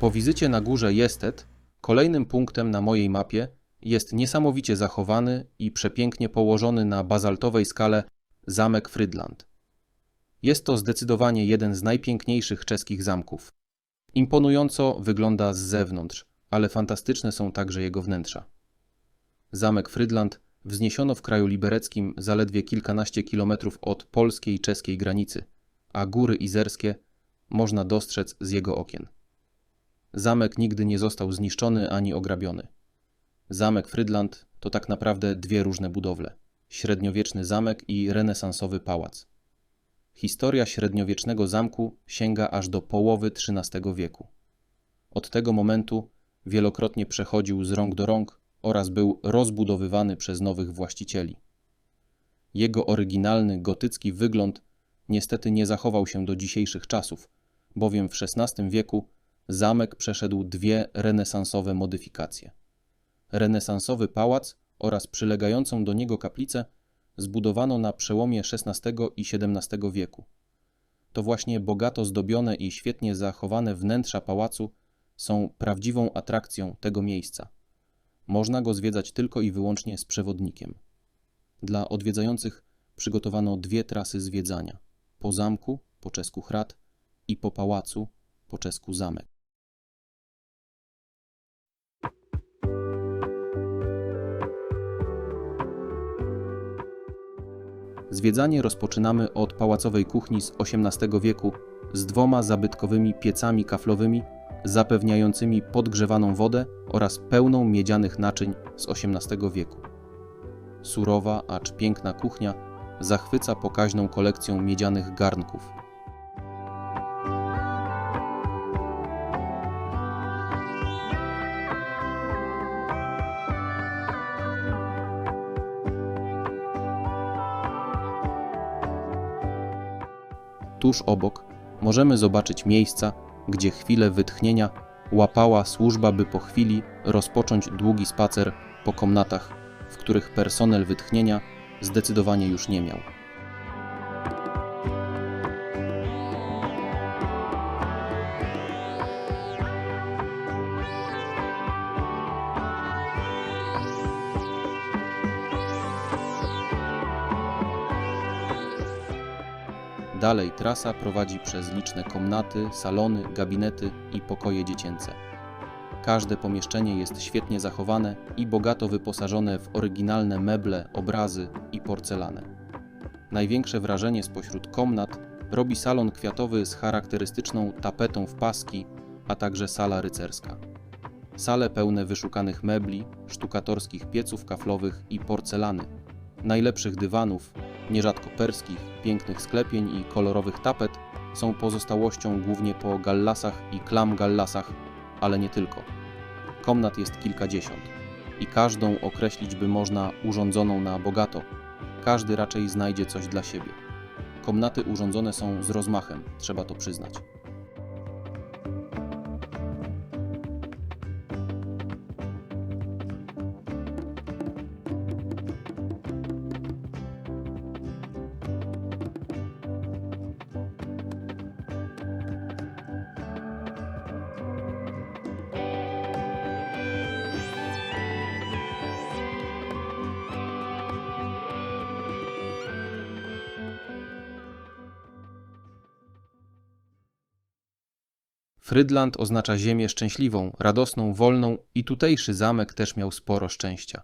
Po wizycie na górze Jestet, kolejnym punktem na mojej mapie jest niesamowicie zachowany i przepięknie położony na bazaltowej skale zamek Frydland. Jest to zdecydowanie jeden z najpiękniejszych czeskich zamków. Imponująco wygląda z zewnątrz, ale fantastyczne są także jego wnętrza. Zamek Frydland wzniesiono w kraju libereckim zaledwie kilkanaście kilometrów od polskiej i czeskiej granicy, a góry izerskie można dostrzec z jego okien. Zamek nigdy nie został zniszczony ani ograbiony. Zamek Frydland to tak naprawdę dwie różne budowle: średniowieczny zamek i renesansowy pałac. Historia średniowiecznego zamku sięga aż do połowy XIII wieku. Od tego momentu wielokrotnie przechodził z rąk do rąk oraz był rozbudowywany przez nowych właścicieli. Jego oryginalny gotycki wygląd niestety nie zachował się do dzisiejszych czasów, bowiem w XVI wieku zamek przeszedł dwie renesansowe modyfikacje. Renesansowy pałac oraz przylegającą do niego kaplicę zbudowano na przełomie XVI i XVII wieku. To właśnie bogato zdobione i świetnie zachowane wnętrza pałacu są prawdziwą atrakcją tego miejsca. Można go zwiedzać tylko i wyłącznie z przewodnikiem. Dla odwiedzających przygotowano dwie trasy zwiedzania: po zamku, po czesku Hrat i po pałacu, po czesku zamek. Zwiedzanie rozpoczynamy od pałacowej kuchni z XVIII wieku z dwoma zabytkowymi piecami kaflowymi zapewniającymi podgrzewaną wodę oraz pełną miedzianych naczyń z XVIII wieku. Surowa, acz piękna kuchnia zachwyca pokaźną kolekcją miedzianych garnków. Tuż obok możemy zobaczyć miejsca, gdzie chwilę wytchnienia łapała służba, by po chwili rozpocząć długi spacer po komnatach, w których personel wytchnienia zdecydowanie już nie miał. Dalej trasa prowadzi przez liczne komnaty, salony, gabinety i pokoje dziecięce. Każde pomieszczenie jest świetnie zachowane i bogato wyposażone w oryginalne meble, obrazy i porcelanę. Największe wrażenie spośród komnat robi salon kwiatowy z charakterystyczną tapetą w paski, a także sala rycerska. Sale pełne wyszukanych mebli, sztukatorskich pieców kaflowych i porcelany, najlepszych dywanów, nierzadko perskich, pięknych sklepień i kolorowych tapet są pozostałością głównie po gallasach i klam gallasach, ale nie tylko. Komnat jest kilkadziesiąt i każdą określić by można urządzoną na bogato. Każdy raczej znajdzie coś dla siebie. Komnaty urządzone są z rozmachem, trzeba to przyznać. Frydland oznacza ziemię szczęśliwą, radosną, wolną i tutejszy zamek też miał sporo szczęścia.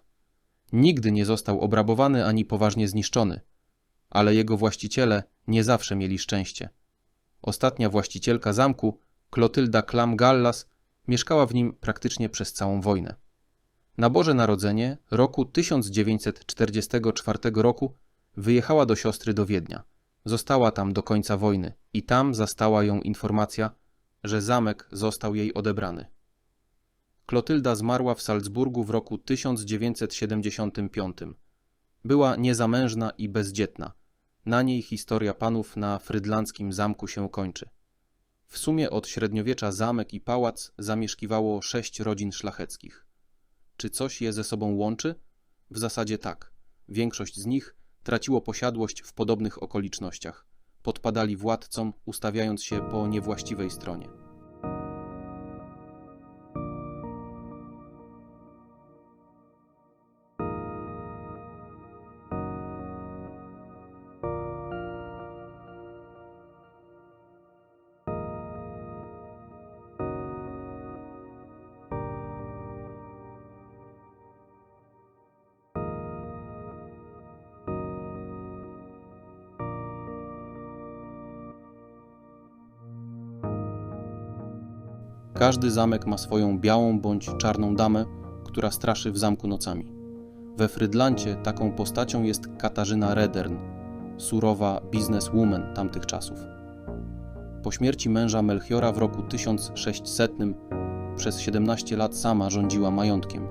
Nigdy nie został obrabowany ani poważnie zniszczony, ale jego właściciele nie zawsze mieli szczęście. Ostatnia właścicielka zamku, Klotylda Klam-Gallas, mieszkała w nim praktycznie przez całą wojnę. Na Boże Narodzenie roku 1944 roku wyjechała do siostry do Wiednia. Została tam do końca wojny i tam zastała ją informacja, że zamek został jej odebrany. Klotylda zmarła w Salzburgu w roku 1975. Była niezamężna i bezdzietna. Na niej historia panów na frydlandzkim zamku się kończy. W sumie od średniowiecza zamek i pałac zamieszkiwało sześć rodzin szlacheckich. Czy coś je ze sobą łączy? W zasadzie tak. Większość z nich traciło posiadłość w podobnych okolicznościach podpadali władcom, ustawiając się po niewłaściwej stronie. Każdy zamek ma swoją białą bądź czarną damę, która straszy w zamku nocami. We Frydlancie taką postacią jest Katarzyna Redern, surowa bizneswoman tamtych czasów. Po śmierci męża Melchiora w roku 1600 przez 17 lat sama rządziła majątkiem.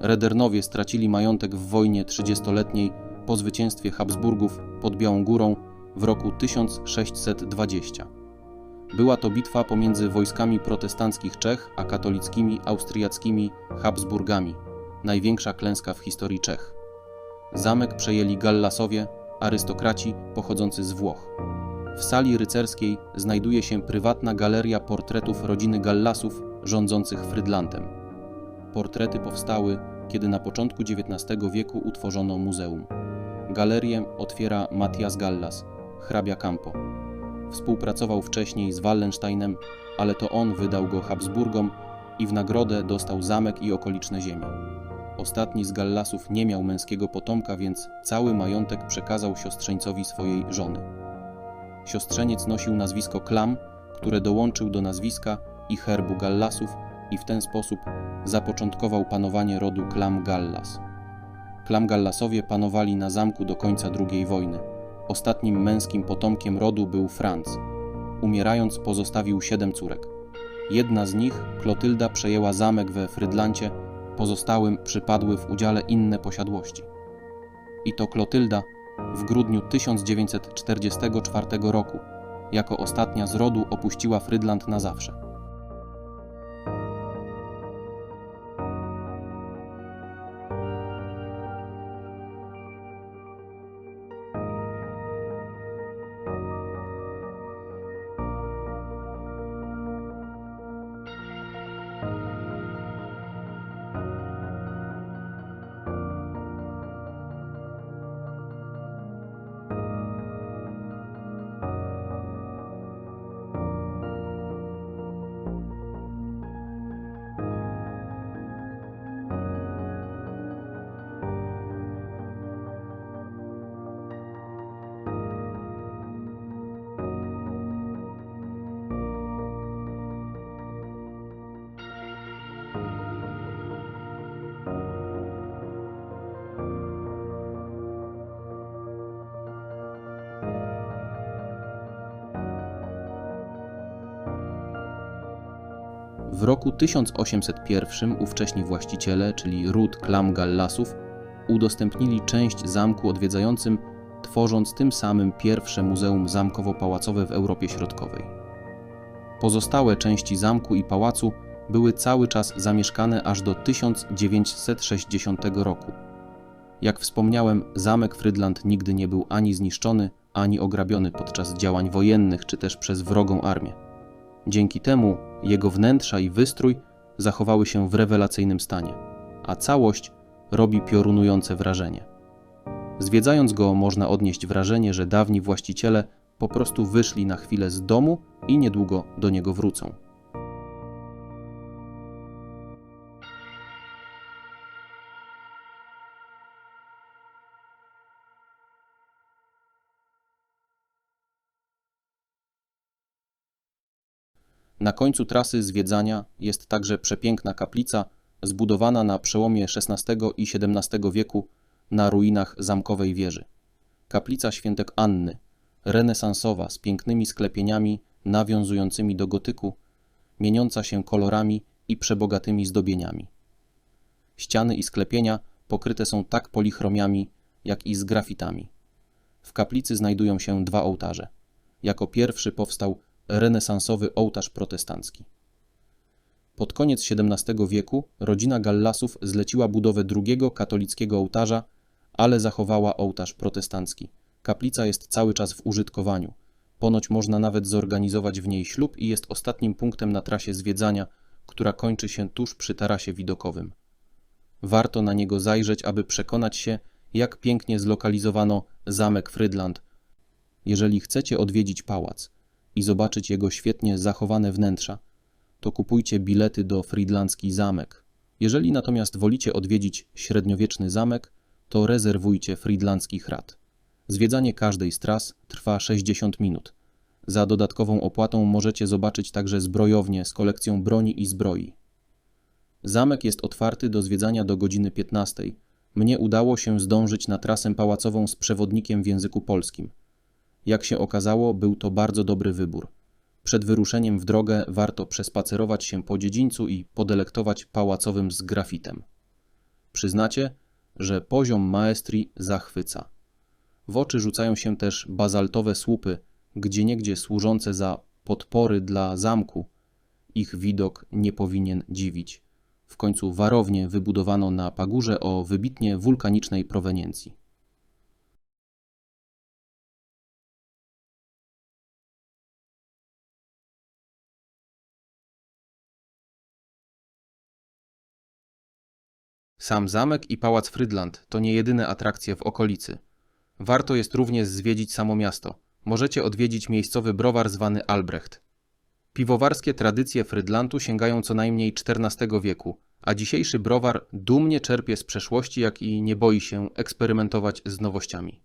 Redernowie stracili majątek w wojnie 30-letniej po zwycięstwie Habsburgów pod Białą Górą w roku 1620. Była to bitwa pomiędzy wojskami protestanckich Czech a katolickimi austriackimi Habsburgami, największa klęska w historii Czech. Zamek przejęli Gallasowie, arystokraci pochodzący z Włoch. W sali rycerskiej znajduje się prywatna galeria portretów rodziny Gallasów rządzących Frydlantem. Portrety powstały, kiedy na początku XIX wieku utworzono muzeum. Galerię otwiera Matthias Gallas, hrabia Campo. Współpracował wcześniej z Wallensteinem, ale to on wydał go Habsburgom i w nagrodę dostał zamek i okoliczne ziemie. Ostatni z Gallasów nie miał męskiego potomka, więc cały majątek przekazał siostrzeńcowi swojej żony. Siostrzeniec nosił nazwisko Klam, które dołączył do nazwiska i herbu Gallasów i w ten sposób zapoczątkował panowanie rodu Klam Gallas. Klam Gallasowie panowali na zamku do końca II wojny. Ostatnim męskim potomkiem rodu był Franz. Umierając pozostawił siedem córek. Jedna z nich, Klotylda, przejęła zamek we Frydlancie, pozostałym przypadły w udziale inne posiadłości. I to Klotylda w grudniu 1944 roku jako ostatnia z rodu opuściła Frydland na zawsze. W roku 1801 ówcześni właściciele, czyli ród Klam Gallasów, udostępnili część zamku odwiedzającym, tworząc tym samym pierwsze muzeum zamkowo-pałacowe w Europie Środkowej. Pozostałe części zamku i pałacu były cały czas zamieszkane aż do 1960 roku. Jak wspomniałem, zamek Frydland nigdy nie był ani zniszczony, ani ograbiony podczas działań wojennych czy też przez wrogą armię. Dzięki temu jego wnętrza i wystrój zachowały się w rewelacyjnym stanie, a całość robi piorunujące wrażenie. Zwiedzając go, można odnieść wrażenie, że dawni właściciele po prostu wyszli na chwilę z domu i niedługo do niego wrócą. Na końcu trasy zwiedzania jest także przepiękna kaplica zbudowana na przełomie XVI i XVII wieku na ruinach zamkowej wieży. Kaplica Świętek Anny, renesansowa z pięknymi sklepieniami nawiązującymi do gotyku, mieniąca się kolorami i przebogatymi zdobieniami. Ściany i sklepienia pokryte są tak polichromiami, jak i z grafitami. W kaplicy znajdują się dwa ołtarze. Jako pierwszy powstał renesansowy ołtarz protestancki. Pod koniec XVII wieku rodzina Gallasów zleciła budowę drugiego katolickiego ołtarza, ale zachowała ołtarz protestancki. Kaplica jest cały czas w użytkowaniu. Ponoć można nawet zorganizować w niej ślub i jest ostatnim punktem na trasie zwiedzania, która kończy się tuż przy tarasie widokowym. Warto na niego zajrzeć, aby przekonać się, jak pięknie zlokalizowano zamek Frydland. Jeżeli chcecie odwiedzić pałac, i zobaczyć jego świetnie zachowane wnętrza, to kupujcie bilety do Friedlandzki Zamek. Jeżeli natomiast wolicie odwiedzić średniowieczny zamek, to rezerwujcie Friedlandzki Hrat. Zwiedzanie każdej z tras trwa 60 minut. Za dodatkową opłatą możecie zobaczyć także zbrojownię z kolekcją broni i zbroi. Zamek jest otwarty do zwiedzania do godziny 15. Mnie udało się zdążyć na trasę pałacową z przewodnikiem w języku polskim. Jak się okazało, był to bardzo dobry wybór. Przed wyruszeniem w drogę warto przespacerować się po dziedzińcu i podelektować pałacowym z grafitem. Przyznacie, że poziom maestrii zachwyca. W oczy rzucają się też bazaltowe słupy, gdzieniegdzie służące za podpory dla zamku. Ich widok nie powinien dziwić. W końcu warownię wybudowano na pagórze o wybitnie wulkanicznej proweniencji. Sam zamek i pałac Frydland to nie jedyne atrakcje w okolicy. Warto jest również zwiedzić samo miasto. Możecie odwiedzić miejscowy browar zwany Albrecht. Piwowarskie tradycje Frydlantu sięgają co najmniej XIV wieku, a dzisiejszy browar dumnie czerpie z przeszłości, jak i nie boi się eksperymentować z nowościami.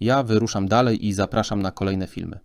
Ja wyruszam dalej i zapraszam na kolejne filmy.